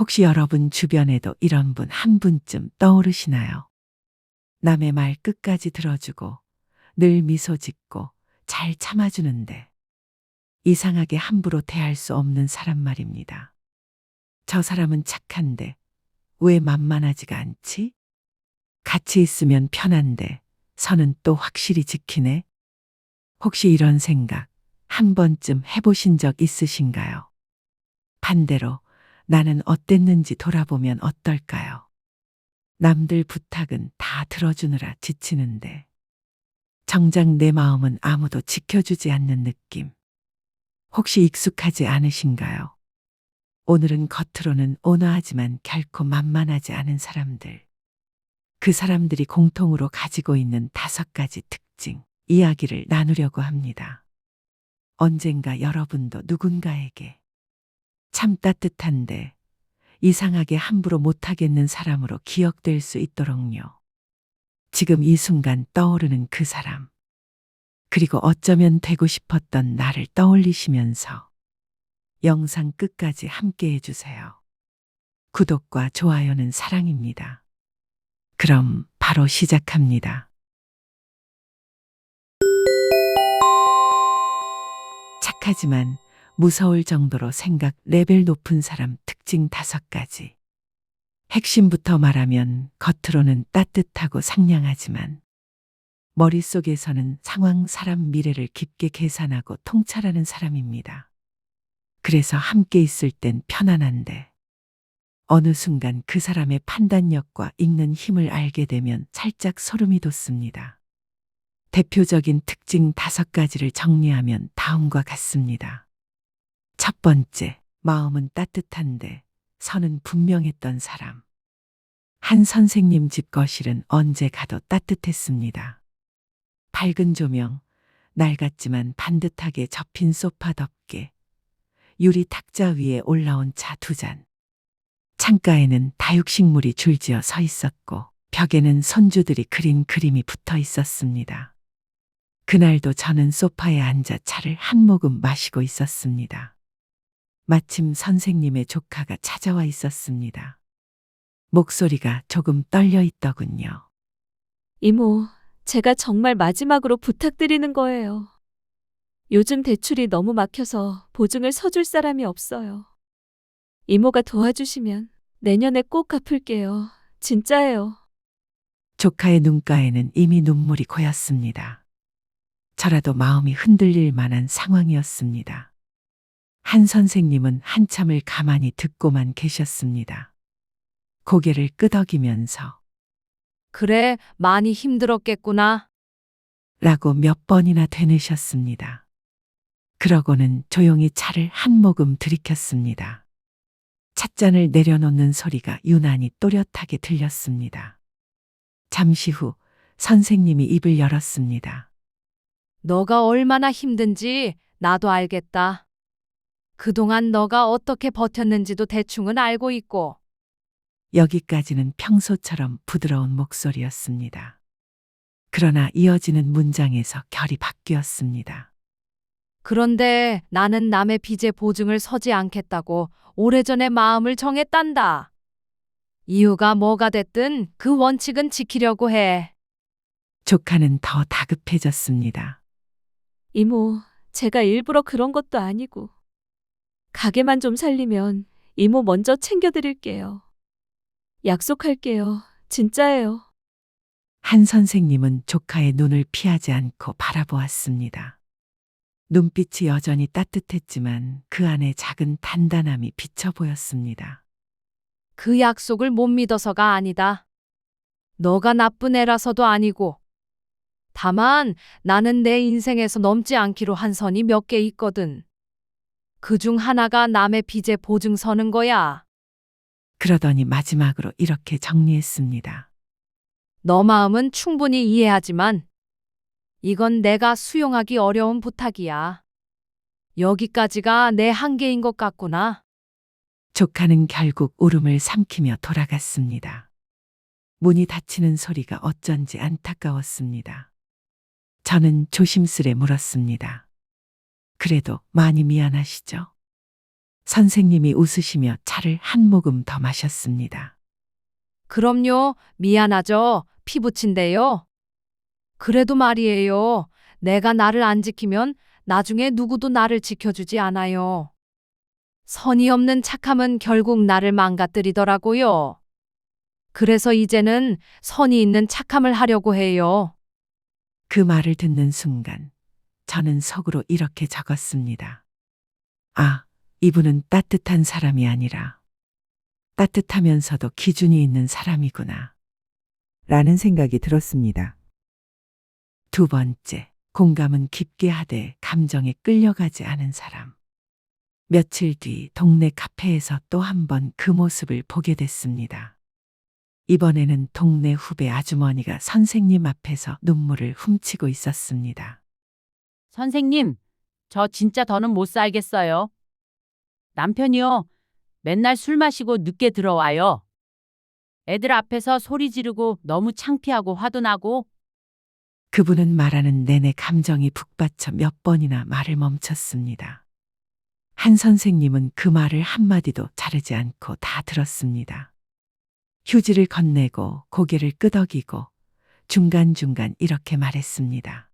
혹시 여러분 주변에도 이런 분 한 분쯤 떠오르시나요? 남의 말 끝까지 들어주고 늘 미소 짓고 잘 참아주는데 이상하게 함부로 대할 수 없는 사람 말입니다. 저 사람은 착한데 왜 만만하지가 않지? 같이 있으면 편한데 선은 또 확실히 지키네? 혹시 이런 생각 한 번쯤 해보신 적 있으신가요? 반대로 나는 어땠는지 돌아보면 어떨까요? 남들 부탁은 다 들어주느라 지치는데 정작 내 마음은 아무도 지켜주지 않는 느낌. 혹시 익숙하지 않으신가요? 오늘은 겉으로는 온화하지만 결코 만만하지 않은 사람들. 그 사람들이 공통으로 가지고 있는 다섯 가지 특징, 이야기를 나누려고 합니다. 언젠가 여러분도 누군가에게 참 따뜻한데 이상하게 함부로 못하겠는 사람으로 기억될 수 있도록요. 지금 이 순간 떠오르는 그 사람. 그리고 어쩌면 되고 싶었던 나를 떠올리시면서 영상 끝까지 함께 해주세요. 구독과 좋아요는 사랑입니다. 그럼 바로 시작합니다. 착하지만 무서울 정도로 생각 레벨 높은 사람 특징 다섯 가지. 핵심부터 말하면 겉으로는 따뜻하고 상냥하지만 머릿속에서는 상황, 사람, 미래를 깊게 계산하고 통찰하는 사람입니다. 그래서 함께 있을 땐 편안한데 어느 순간 그 사람의 판단력과 읽는 힘을 알게 되면 살짝 소름이 돋습니다. 대표적인 특징 다섯 가지를 정리하면 다음과 같습니다. 첫 번째, 마음은 따뜻한데 선은 분명했던 사람. 한 선생님 집 거실은 언제 가도 따뜻했습니다. 밝은 조명, 낡았지만 반듯하게 접힌 소파 덮개, 유리 탁자 위에 올라온 차 두 잔. 창가에는 다육식물이 줄지어 서 있었고, 벽에는 손주들이 그린 그림이 붙어 있었습니다. 그날도 저는 소파에 앉아 차를 한 모금 마시고 있었습니다. 마침 선생님의 조카가 찾아와 있었습니다. 목소리가 조금 떨려 있더군요. 이모, 제가 정말 마지막으로 부탁드리는 거예요. 요즘 대출이 너무 막혀서 보증을 서줄 사람이 없어요. 이모가 도와주시면 내년에 꼭 갚을게요. 진짜예요. 조카의 눈가에는 이미 눈물이 고였습니다. 저라도 마음이 흔들릴 만한 상황이었습니다. 한 선생님은 한참을 가만히 듣고만 계셨습니다. 고개를 끄덕이면서 그래, 많이 힘들었겠구나. 라고 몇 번이나 되뇌셨습니다. 그러고는 조용히 차를 한 모금 들이켰습니다. 찻잔을 내려놓는 소리가 유난히 또렷하게 들렸습니다. 잠시 후 선생님이 입을 열었습니다. 너가 얼마나 힘든지 나도 알겠다. 그동안 너가 어떻게 버텼는지도 대충은 알고 있고, 여기까지는 평소처럼 부드러운 목소리였습니다. 그러나 이어지는 문장에서 결이 바뀌었습니다. 그런데 나는 남의 빚에 보증을 서지 않겠다고 오래전에 마음을 정했단다. 이유가 뭐가 됐든 그 원칙은 지키려고 해. 조카는 더 다급해졌습니다. 이모, 제가 일부러 그런 것도 아니고. 가게만 좀 살리면 이모 먼저 챙겨드릴게요. 약속할게요. 진짜예요. 한 선생님은 조카의 눈을 피하지 않고 바라보았습니다. 눈빛이 여전히 따뜻했지만 그 안에 작은 단단함이 비쳐 보였습니다. 그 약속을 못 믿어서가 아니다. 너가 나쁜 애라서도 아니고. 다만 나는 내 인생에서 넘지 않기로 한 선이 몇 개 있거든. 그 중 하나가 남의 빚에 보증 서는 거야. 그러더니 마지막으로 이렇게 정리했습니다. 너 마음은 충분히 이해하지만 이건 내가 수용하기 어려운 부탁이야. 여기까지가 내 한계인 것 같구나. 조카는 결국 울음을 삼키며 돌아갔습니다. 문이 닫히는 소리가 어쩐지 안타까웠습니다. 저는 조심스레 물었습니다. 그래도 많이 미안하시죠? 선생님이 웃으시며 차를 한 모금 더 마셨습니다. 그럼요. 미안하죠. 피부친데요. 그래도 말이에요. 내가 나를 안 지키면 나중에 누구도 나를 지켜주지 않아요. 선이 없는 착함은 결국 나를 망가뜨리더라고요. 그래서 이제는 선이 있는 착함을 하려고 해요. 그 말을 듣는 순간 저는 속으로 이렇게 적었습니다. 아, 이분은 따뜻한 사람이 아니라 따뜻하면서도 기준이 있는 사람이구나. 라는 생각이 들었습니다. 두 번째, 공감은 깊게 하되 감정에 끌려가지 않은 사람. 며칠 뒤 동네 카페에서 또 한 번 그 모습을 보게 됐습니다. 이번에는 동네 후배 아주머니가 선생님 앞에서 눈물을 훔치고 있었습니다. 선생님, 저 진짜 더는 못 살겠어요. 남편이요. 맨날 술 마시고 늦게 들어와요. 애들 앞에서 소리 지르고 너무 창피하고 화도 나고 그분은 말하는 내내 감정이 북받쳐 몇 번이나 말을 멈췄습니다. 한 선생님은 그 말을 한마디도 자르지 않고 다 들었습니다. 휴지를 건네고 고개를 끄덕이고 중간중간 이렇게 말했습니다.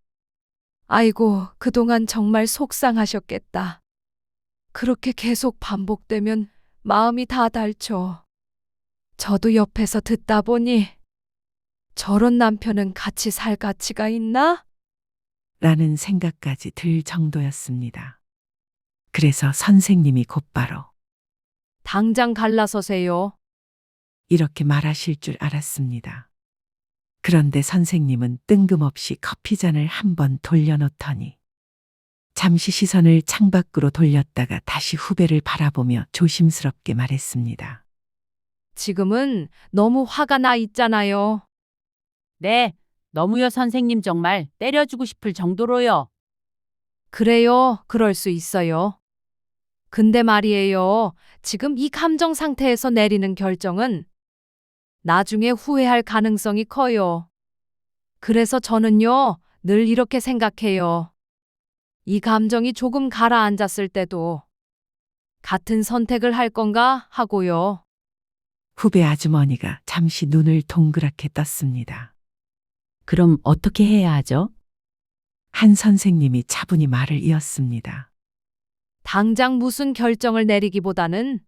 아이고, 그동안 정말 속상하셨겠다. 그렇게 계속 반복되면 마음이 다 닳죠. 저도 옆에서 듣다 보니 저런 남편은 같이 살 가치가 있나? 라는 생각까지 들 정도였습니다. 그래서 선생님이 곧바로 당장 갈라서세요. 이렇게 말하실 줄 알았습니다. 그런데 선생님은 뜬금없이 커피잔을 한 번 돌려놓더니 잠시 시선을 창밖으로 돌렸다가 다시 후배를 바라보며 조심스럽게 말했습니다. 지금은 너무 화가 나 있잖아요. 네, 너무요 선생님 정말 때려주고 싶을 정도로요. 그래요. 그럴 수 있어요. 근데 말이에요. 지금 이 감정 상태에서 내리는 결정은 나중에 후회할 가능성이 커요. 그래서 저는요, 늘 이렇게 생각해요. 이 감정이 조금 가라앉았을 때도 같은 선택을 할 건가 하고요. 후배 아주머니가 잠시 눈을 동그랗게 떴습니다. 그럼 어떻게 해야 하죠? 한 선생님이 차분히 말을 이었습니다. 당장 무슨 결정을 내리기보다는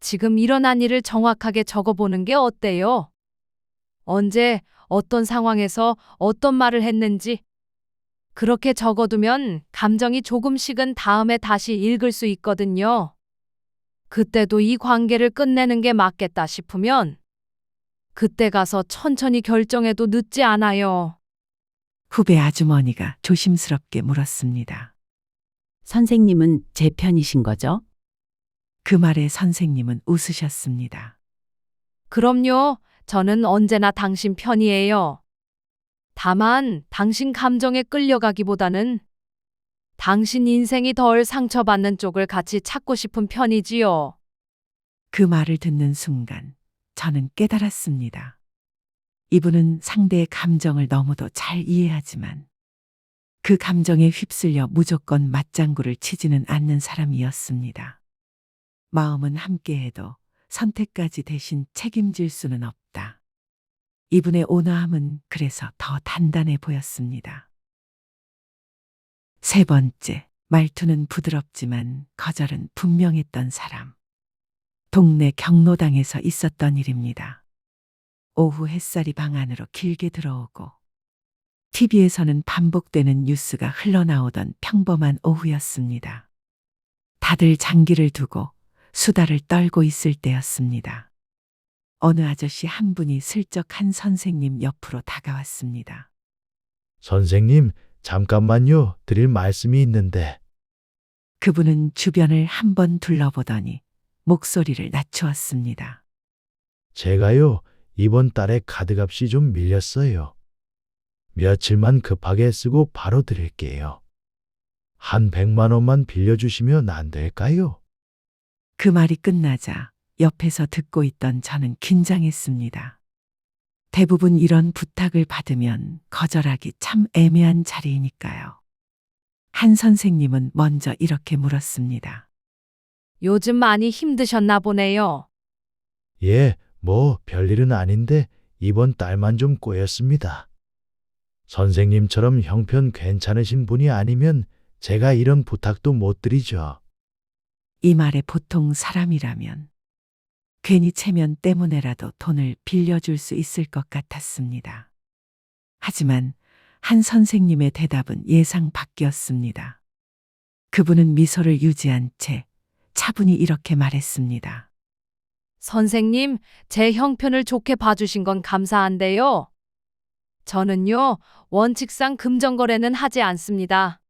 지금 일어난 일을 정확하게 적어보는 게 어때요? 언제, 어떤 상황에서 어떤 말을 했는지. 그렇게 적어두면 감정이 조금씩은 다음에 다시 읽을 수 있거든요. 그때도 이 관계를 끝내는 게 맞겠다 싶으면 그때 가서 천천히 결정해도 늦지 않아요. 후배 아주머니가 조심스럽게 물었습니다. 선생님은 제 편이신 거죠? 그 말에 선생님은 웃으셨습니다. 그럼요. 저는 언제나 당신 편이에요. 다만 당신 감정에 끌려가기보다는 당신 인생이 덜 상처받는 쪽을 같이 찾고 싶은 편이지요. 그 말을 듣는 순간 저는 깨달았습니다. 이분은 상대의 감정을 너무도 잘 이해하지만 그 감정에 휩쓸려 무조건 맞장구를 치지는 않는 사람이었습니다. 마음은 함께해도 선택까지 대신 책임질 수는 없다. 이분의 온화함은 그래서 더 단단해 보였습니다. 세 번째, 말투는 부드럽지만 거절은 분명했던 사람. 동네 경로당에서 있었던 일입니다. 오후 햇살이 방 안으로 길게 들어오고 TV에서는 반복되는 뉴스가 흘러나오던 평범한 오후였습니다. 다들 장기를 두고 수다를 떨고 있을 때였습니다. 어느 아저씨 한 분이 슬쩍 한 선생님 옆으로 다가왔습니다. 선생님, 잠깐만요. 드릴 말씀이 있는데. 그분은 주변을 한번 둘러보더니 목소리를 낮추었습니다. 제가요, 이번 달에 카드값이 좀 밀렸어요. 며칠만 급하게 쓰고 바로 드릴게요. 한 100만 원만 빌려주시면 안 될까요? 그 말이 끝나자 옆에서 듣고 있던 저는 긴장했습니다. 대부분 이런 부탁을 받으면 거절하기 참 애매한 자리이니까요. 한 선생님은 먼저 이렇게 물었습니다. 요즘 많이 힘드셨나 보네요. 예, 뭐 별일은 아닌데 이번 달만 좀 꼬였습니다. 선생님처럼 형편 괜찮으신 분이 아니면 제가 이런 부탁도 못 드리죠. 이 말에 보통 사람이라면 괜히 체면 때문에라도 돈을 빌려줄 수 있을 것 같았습니다. 하지만 한 선생님의 대답은 예상 밖이었습니다. 그분은 미소를 유지한 채 차분히 이렇게 말했습니다. 선생님, 제 형편을 좋게 봐주신 건 감사한데요. 저는요, 원칙상 금전거래는 하지 않습니다.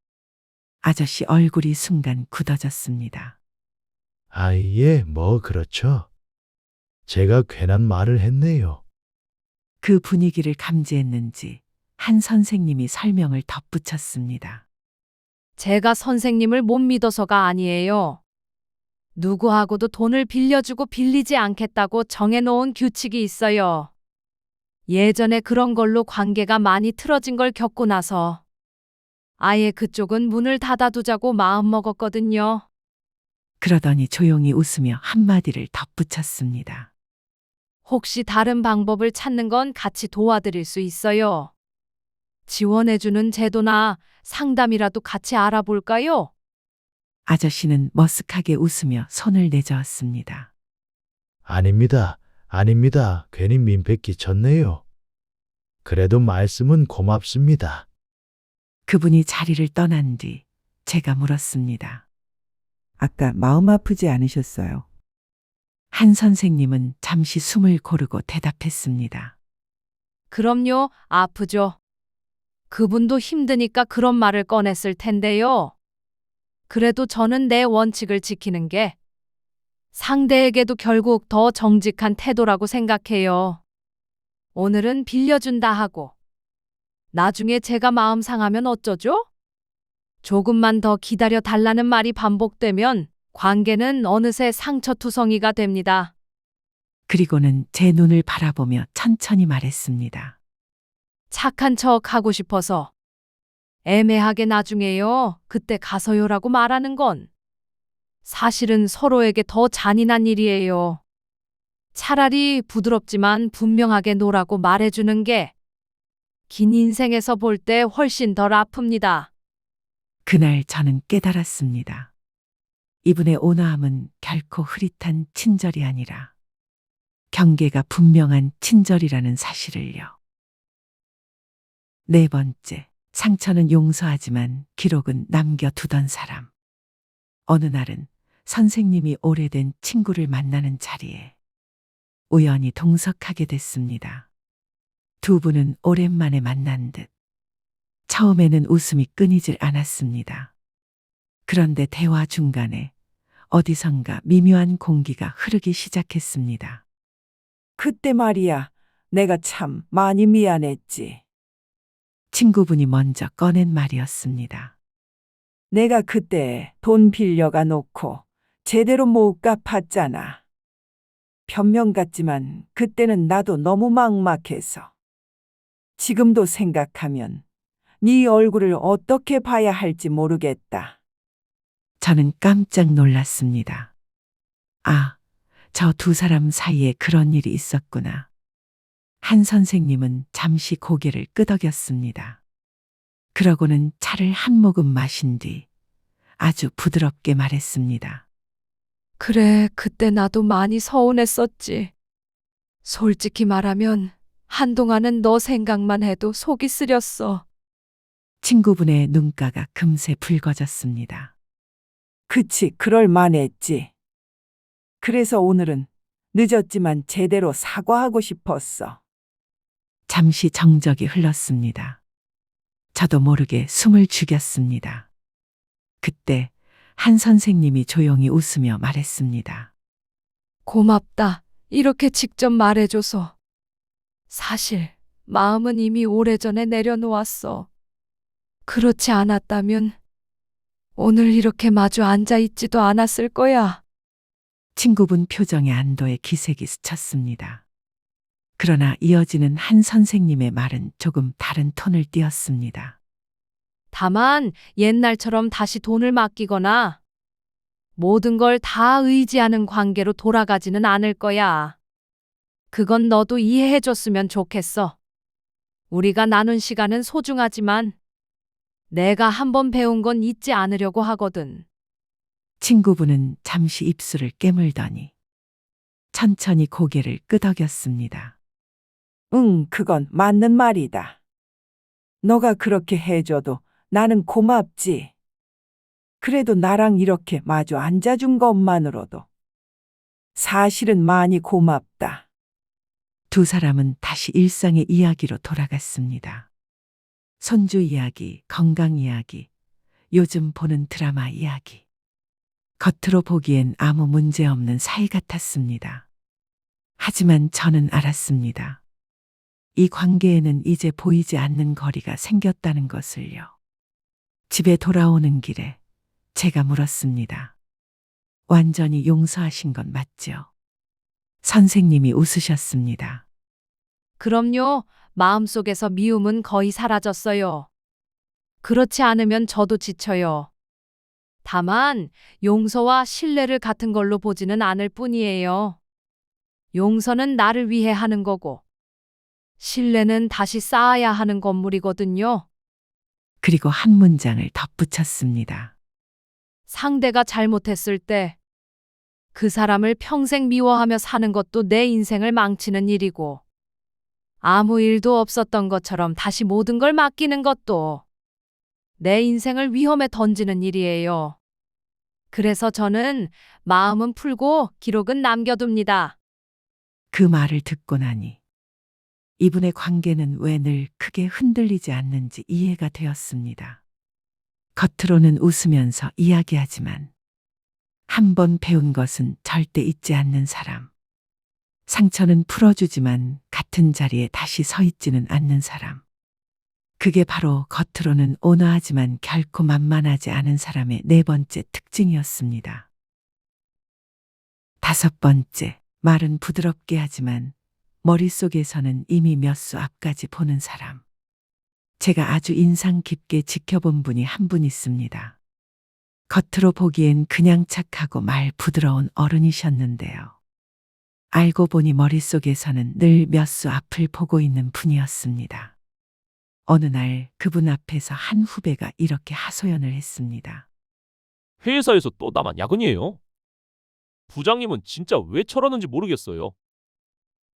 아저씨 얼굴이 순간 굳어졌습니다. 아, 예, 뭐 그렇죠. 제가 괜한 말을 했네요. 그 분위기를 감지했는지 한 선생님이 설명을 덧붙였습니다. 제가 선생님을 못 믿어서가 아니에요. 누구하고도 돈을 빌려주고 빌리지 않겠다고 정해놓은 규칙이 있어요. 예전에 그런 걸로 관계가 많이 틀어진 걸 겪고 나서 아예 그쪽은 문을 닫아두자고 마음먹었거든요. 그러더니 조용히 웃으며 한마디를 덧붙였습니다. 혹시 다른 방법을 찾는 건 같이 도와드릴 수 있어요. 지원해주는 제도나 상담이라도 같이 알아볼까요? 아저씨는 머쓱하게 웃으며 손을 내저었습니다. 아닙니다. 아닙니다. 괜히 민폐 끼쳤네요. 그래도 말씀은 고맙습니다. 그분이 자리를 떠난 뒤 제가 물었습니다. 아까 마음 아프지 않으셨어요? 한 선생님은 잠시 숨을 고르고 대답했습니다. 그럼요, 아프죠. 그분도 힘드니까 그런 말을 꺼냈을 텐데요. 그래도 저는 내 원칙을 지키는 게 상대에게도 결국 더 정직한 태도라고 생각해요. 오늘은 빌려준다 하고 나중에 제가 마음 상하면 어쩌죠? 조금만 더 기다려 달라는 말이 반복되면 관계는 어느새 상처투성이가 됩니다. 그리고는 제 눈을 바라보며 천천히 말했습니다. 착한 척 하고 싶어서 애매하게 나중에요. 그때 가서요라고 말하는 건 사실은 서로에게 더 잔인한 일이에요. 차라리 부드럽지만 분명하게 노라고 말해주는 게 긴 인생에서 볼 때 훨씬 덜 아픕니다. 그날 저는 깨달았습니다. 이분의 온화함은 결코 흐릿한 친절이 아니라 경계가 분명한 친절이라는 사실을요. 네 번째, 상처는 용서하지만 기록은 남겨두던 사람. 어느 날은 선생님이 오래된 친구를 만나는 자리에 우연히 동석하게 됐습니다. 두 분은 오랜만에 만난 듯 처음에는 웃음이 끊이질 않았습니다. 그런데 대화 중간에 어디선가 미묘한 공기가 흐르기 시작했습니다. 그때 말이야, 내가 참 많이 미안했지. 친구분이 먼저 꺼낸 말이었습니다. 내가 그때 돈 빌려가 놓고 제대로 못 갚았잖아. 변명 같지만 그때는 나도 너무 막막해서. 지금도 생각하면 네 얼굴을 어떻게 봐야 할지 모르겠다. 저는 깜짝 놀랐습니다. 아, 저 두 사람 사이에 그런 일이 있었구나. 한 선생님은 잠시 고개를 끄덕였습니다. 그러고는 차를 한 모금 마신 뒤 아주 부드럽게 말했습니다. 그래, 그때 나도 많이 서운했었지. 솔직히 말하면 한동안은 너 생각만 해도 속이 쓰렸어. 친구분의 눈가가 금세 붉어졌습니다. 그치, 그럴 만했지. 그래서 오늘은 늦었지만 제대로 사과하고 싶었어. 잠시 정적이 흘렀습니다. 저도 모르게 숨을 죽였습니다. 그때 한 선생님이 조용히 웃으며 말했습니다. 고맙다. 이렇게 직접 말해줘서. 사실, 마음은 이미 오래전에 내려놓았어. 그렇지 않았다면, 오늘 이렇게 마주 앉아 있지도 않았을 거야. 친구분 표정에 안도의 기색이 스쳤습니다. 그러나 이어지는 한 선생님의 말은 조금 다른 톤을 띄었습니다. 다만, 옛날처럼 다시 돈을 맡기거나, 모든 걸 다 의지하는 관계로 돌아가지는 않을 거야. 그건 너도 이해해줬으면 좋겠어. 우리가 나눈 시간은 소중하지만 내가 한번 배운 건 잊지 않으려고 하거든. 친구분은 잠시 입술을 깨물더니 천천히 고개를 끄덕였습니다. 응, 그건 맞는 말이다. 너가 그렇게 해줘도 나는 고맙지. 그래도 나랑 이렇게 마주 앉아준 것만으로도 사실은 많이 고맙다. 두 사람은 다시 일상의 이야기로 돌아갔습니다. 손주 이야기, 건강 이야기, 요즘 보는 드라마 이야기. 겉으로 보기엔 아무 문제 없는 사이 같았습니다. 하지만 저는 알았습니다. 이 관계에는 이제 보이지 않는 거리가 생겼다는 것을요. 집에 돌아오는 길에 제가 물었습니다. 완전히 용서하신 건 맞죠? 선생님이 웃으셨습니다. 그럼요. 마음속에서 미움은 거의 사라졌어요. 그렇지 않으면 저도 지쳐요. 다만 용서와 신뢰를 같은 걸로 보지는 않을 뿐이에요. 용서는 나를 위해 하는 거고, 신뢰는 다시 쌓아야 하는 건물이거든요. 그리고 한 문장을 덧붙였습니다. 상대가 잘못했을 때, 그 사람을 평생 미워하며 사는 것도 내 인생을 망치는 일이고, 아무 일도 없었던 것처럼 다시 모든 걸 맡기는 것도 내 인생을 위험에 던지는 일이에요. 그래서 저는 마음은 풀고 기록은 남겨둡니다. 그 말을 듣고 나니 이분의 관계는 왜 늘 크게 흔들리지 않는지 이해가 되었습니다. 겉으로는 웃으면서 이야기하지만 한 번 배운 것은 절대 잊지 않는 사람. 상처는 풀어주지만 같은 자리에 다시 서 있지는 않는 사람. 그게 바로 겉으로는 온화하지만 결코 만만하지 않은 사람의 네 번째 특징이었습니다. 다섯 번째, 말은 부드럽게 하지만 머릿속에서는 이미 몇 수 앞까지 보는 사람. 제가 아주 인상 깊게 지켜본 분이 한 분 있습니다. 겉으로 보기엔 그냥 착하고 말 부드러운 어른이셨는데요. 알고 보니 머릿속에서는 늘 몇 수 앞을 보고 있는 분이었습니다. 어느 날 그분 앞에서 한 후배가 이렇게 하소연을 했습니다. 회사에서 또 나만 야근이에요. 부장님은 진짜 왜 저러는지 모르겠어요.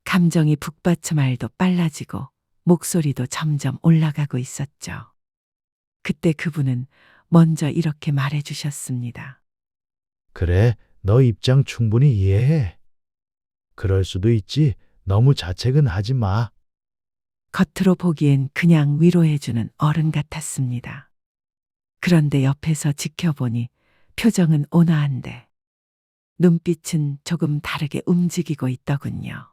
감정이 북받쳐 말도 빨라지고 목소리도 점점 올라가고 있었죠. 그때 그분은 먼저 이렇게 말해 주셨습니다. 그래, 너 입장 충분히 이해해. 그럴 수도 있지. 너무 자책은 하지 마. 겉으로 보기엔 그냥 위로해주는 어른 같았습니다. 그런데 옆에서 지켜보니 표정은 온화한데 눈빛은 조금 다르게 움직이고 있더군요.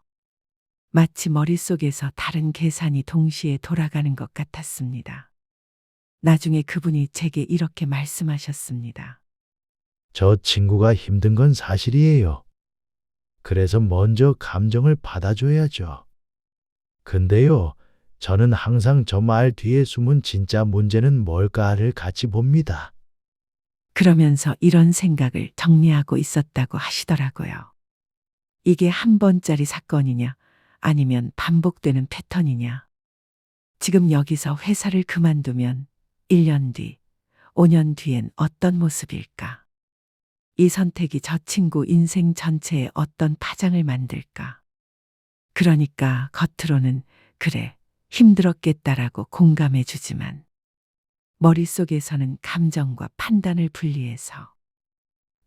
마치 머릿속에서 다른 계산이 동시에 돌아가는 것 같았습니다. 나중에 그분이 제게 이렇게 말씀하셨습니다. 저 친구가 힘든 건 사실이에요. 그래서 먼저 감정을 받아줘야죠. 근데요, 저는 항상 저 말 뒤에 숨은 진짜 문제는 뭘까를 같이 봅니다. 그러면서 이런 생각을 정리하고 있었다고 하시더라고요. 이게 한 번짜리 사건이냐, 아니면 반복되는 패턴이냐. 지금 여기서 회사를 그만두면 1년 뒤, 5년 뒤엔 어떤 모습일까? 이 선택이 저 친구 인생 전체에 어떤 파장을 만들까? 그러니까 겉으로는 그래, 힘들었겠다라고 공감해 주지만 머릿속에서는 감정과 판단을 분리해서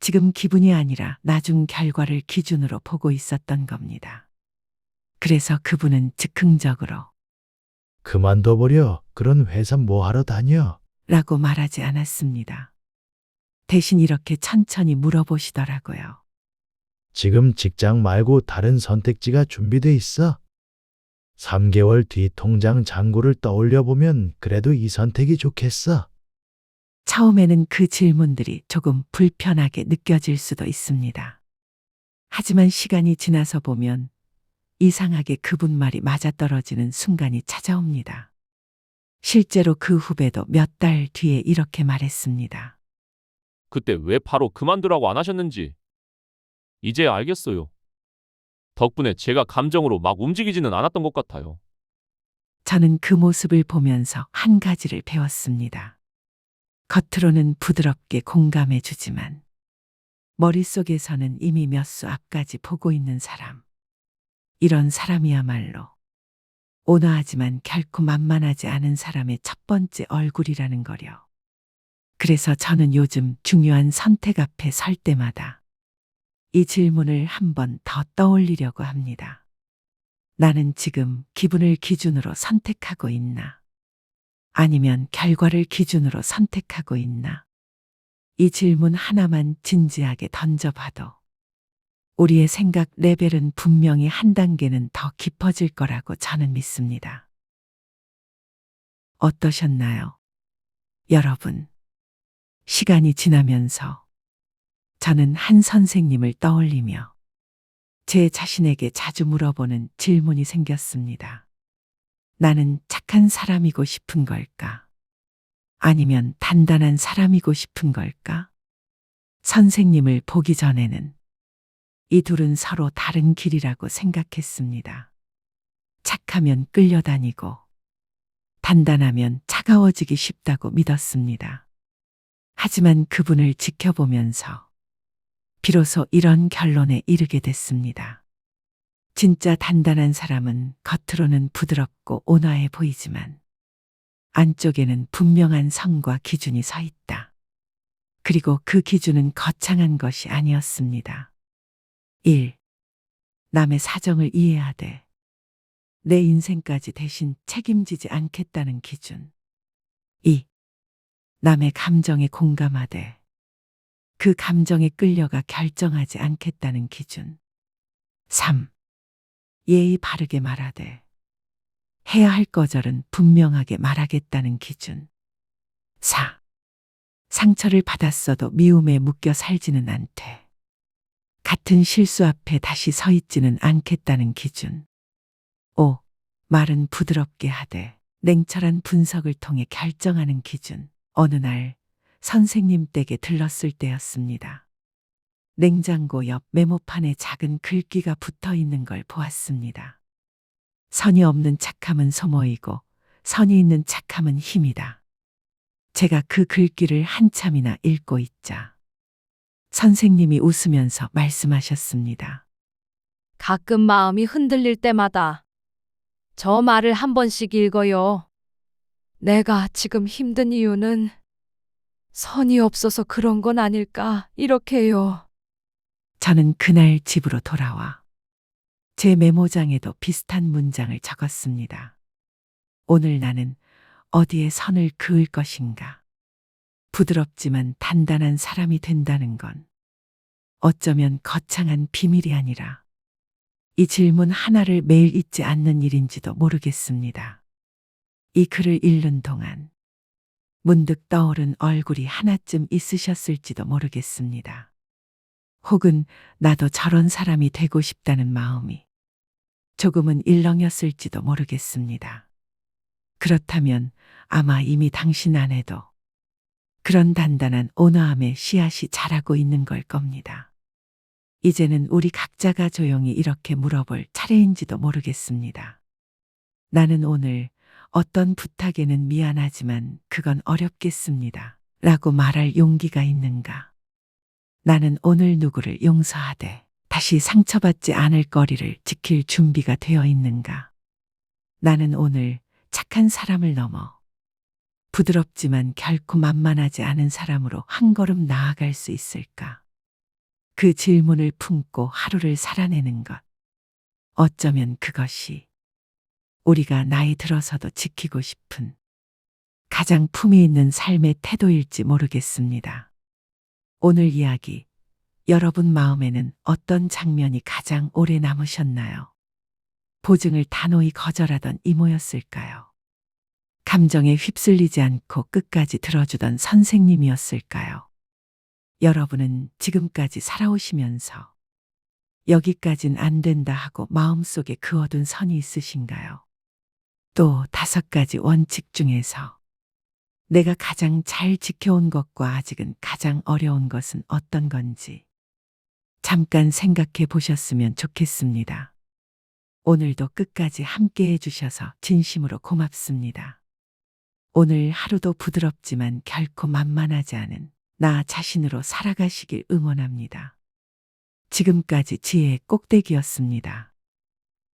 지금 기분이 아니라 나중 결과를 기준으로 보고 있었던 겁니다. 그래서 그분은 즉흥적으로 그만둬버려. 그런 회사 뭐하러 다녀? 라고 말하지 않았습니다. 대신 이렇게 천천히 물어보시더라고요. 지금 직장 말고 다른 선택지가 준비돼 있어? 3개월 뒤 통장 잔고를 떠올려 보면 그래도 이 선택이 좋겠어. 처음에는 그 질문들이 조금 불편하게 느껴질 수도 있습니다. 하지만 시간이 지나서 보면 이상하게 그분 말이 맞아떨어지는 순간이 찾아옵니다. 실제로 그 후배도 몇 달 뒤에 이렇게 말했습니다. 그때 왜 바로 그만두라고 안 하셨는지 이제 알겠어요. 덕분에 제가 감정으로 막 움직이지는 않았던 것 같아요. 저는 그 모습을 보면서 한 가지를 배웠습니다. 겉으로는 부드럽게 공감해 주지만 머릿속에서는 이미 몇 수 앞까지 보고 있는 사람. 이런 사람이야말로 온화하지만 결코 만만하지 않은 사람의 첫 번째 얼굴이라는 거려. 그래서 저는 요즘 중요한 선택 앞에 설 때마다 이 질문을 한 번 더 떠올리려고 합니다. 나는 지금 기분을 기준으로 선택하고 있나? 아니면 결과를 기준으로 선택하고 있나? 이 질문 하나만 진지하게 던져봐도 우리의 생각 레벨은 분명히 한 단계는 더 깊어질 거라고 저는 믿습니다. 어떠셨나요? 여러분, 시간이 지나면서 저는 한 선생님을 떠올리며 제 자신에게 자주 물어보는 질문이 생겼습니다. 나는 착한 사람이고 싶은 걸까? 아니면 단단한 사람이고 싶은 걸까? 선생님을 보기 전에는 이 둘은 서로 다른 길이라고 생각했습니다. 착하면 끌려다니고 단단하면 차가워지기 쉽다고 믿었습니다. 하지만 그분을 지켜보면서 비로소 이런 결론에 이르게 됐습니다. 진짜 단단한 사람은 겉으로는 부드럽고 온화해 보이지만 안쪽에는 분명한 선과 기준이 서 있다. 그리고 그 기준은 거창한 것이 아니었습니다. 1. 남의 사정을 이해하되 내 인생까지 대신 책임지지 않겠다는 기준. 2. 남의 감정에 공감하되 그 감정에 끌려가 결정하지 않겠다는 기준. 3. 예의 바르게 말하되 해야 할 거절은 분명하게 말하겠다는 기준. 4. 상처를 받았어도 미움에 묶여 살지는 않되 같은 실수 앞에 다시 서 있지는 않겠다는 기준. 5. 말은 부드럽게 하되 냉철한 분석을 통해 결정하는 기준. 어느 날 선생님 댁에 들렀을 때였습니다. 냉장고 옆 메모판에 작은 글귀가 붙어 있는 걸 보았습니다. 선이 없는 착함은 소모이고 선이 있는 착함은 힘이다. 제가 그 글귀를 한참이나 읽고 있자 선생님이 웃으면서 말씀하셨습니다. 가끔 마음이 흔들릴 때마다 저 말을 한 번씩 읽어요. 내가 지금 힘든 이유는 선이 없어서 그런 건 아닐까, 이렇게요. 저는 그날 집으로 돌아와 제 메모장에도 비슷한 문장을 적었습니다. 오늘 나는 어디에 선을 그을 것인가? 부드럽지만 단단한 사람이 된다는 건 어쩌면 거창한 비밀이 아니라 이 질문 하나를 매일 잊지 않는 일인지도 모르겠습니다. 이 글을 읽는 동안 문득 떠오른 얼굴이 하나쯤 있으셨을지도 모르겠습니다. 혹은 나도 저런 사람이 되고 싶다는 마음이 조금은 일렁였을지도 모르겠습니다. 그렇다면 아마 이미 당신 안에도 그런 단단한 온화함의 씨앗이 자라고 있는 걸 겁니다. 이제는 우리 각자가 조용히 이렇게 물어볼 차례인지도 모르겠습니다. 나는 오늘 어떤 부탁에는 미안하지만 그건 어렵겠습니다. 라고 말할 용기가 있는가? 나는 오늘 누구를 용서하되 다시 상처받지 않을 거리를 지킬 준비가 되어 있는가? 나는 오늘 착한 사람을 넘어 부드럽지만 결코 만만하지 않은 사람으로 한 걸음 나아갈 수 있을까? 그 질문을 품고 하루를 살아내는 것. 어쩌면 그것이 우리가 나이 들어서도 지키고 싶은 가장 품위 있는 삶의 태도일지 모르겠습니다. 오늘 이야기, 여러분 마음에는 어떤 장면이 가장 오래 남으셨나요? 보증을 단호히 거절하던 이모였을까요? 감정에 휩쓸리지 않고 끝까지 들어주던 선생님이었을까요? 여러분은 지금까지 살아오시면서 여기까진 안 된다 하고 마음속에 그어둔 선이 있으신가요? 또 다섯 가지 원칙 중에서 내가 가장 잘 지켜온 것과 아직은 가장 어려운 것은 어떤 건지 잠깐 생각해 보셨으면 좋겠습니다. 오늘도 끝까지 함께 해주셔서 진심으로 고맙습니다. 오늘 하루도 부드럽지만 결코 만만하지 않은 나 자신으로 살아가시길 응원합니다. 지금까지 지혜의 꼭대기였습니다.